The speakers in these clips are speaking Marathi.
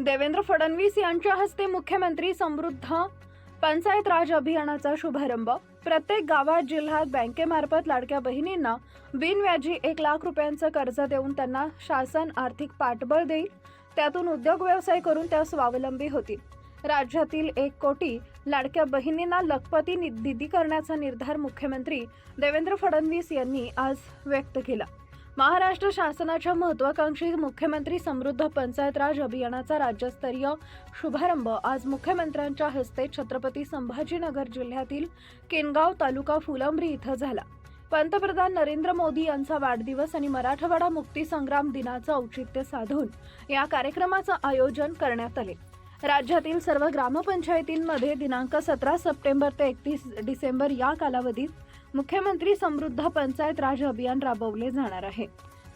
देवेंद्र फडणवीस यांच्या हस्ते मुख्यमंत्री समृद्ध पंचायत राज अभियानाचा शुभारंभ. प्रत्येक गावात जिल्ह्यात बँकेमार्फत लाडक्या बहिणींना बिनव्याजी एक लाख रुपयांचं कर्ज देऊन त्यांना शासन आर्थिक पाठबळ देईल. त्यातून उद्योग व्यवसाय करून त्या स्वावलंबी होतील. राज्यातील एक कोटी लाडक्या बहिणींना लखपती नि- निधी करण्याचा निर्धार मुख्यमंत्री देवेंद्र फडणवीस यांनी आज व्यक्त केला. महाराष्ट्र शासनाच्या महत्वाकांक्षी मुख्यमंत्री समृद्ध पंचायत राज अभियानाचा राज्यस्तरीय शुभारंभ. आज मुख्यमंत्र्यांच्या हस्ते छत्रपती संभाजीनगर जिल्ह्यातील केनगाव तालुका फुलंब्री इथं झाला. पंतप्रधान नरेंद्र मोदी यांचा वाढदिवस आणि मराठवाडा मुक्तीसंग्राम दिनाचं औचित्य साधून या कार्यक्रमाचं आयोजन करण्यात आले. राज्यातील सर्व ग्रामपंचायतींमध्ये दिनांक सतरा सप्टेंबर ते एकतीस डिसेंबर या कालावधीत मुख्यमंत्री समृद्ध पंचायत राज अभियान राबवले जाणार आहे.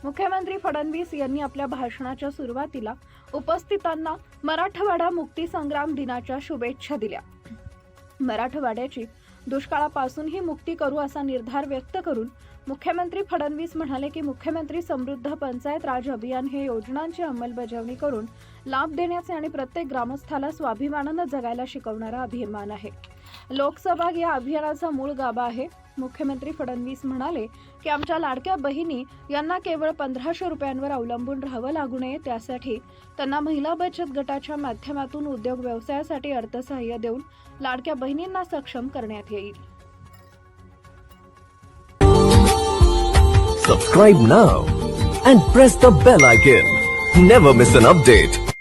मुख्यमंत्री फडणवीस यांनी आपल्या भाषणाच्या सुरुवातीला उपस्थितांना मराठवाडा मुक्ती संग्राम दिनाच्या शुभेच्छा दिल्या. मराठवाड्याची दुष्काळापासूनही मुक्ती करू असा निर्धार व्यक्त करून मुख्यमंत्री फडणवीस म्हणाले की मुख्यमंत्री समृद्ध पंचायत राज अभियान हे योजनांची अंमलबजावणी करून लाभ देण्याचे आणि प्रत्येक ग्रामस्थाला स्वाभिमानानं जगायला शिकवणारा अभिमान आहे. लोकसहभाग या अभियानाचा मूळ गाभा आहे. मुख्यमंत्री फडणवीस म्हणाले की आमच्या लाडक्या बहिणी यांना केवळ पंधराशे रुपयांवर अवलंबून राहावं लागू नये त्यासाठी त्यांना महिला बचत गटाच्या माध्यमातून उद्योग व्यवसायासाठी अर्थसहाय्य देऊन लाडक्या बहिणींना सक्षम करण्यात येईल Subscribe now and press the bell icon. Never miss an update.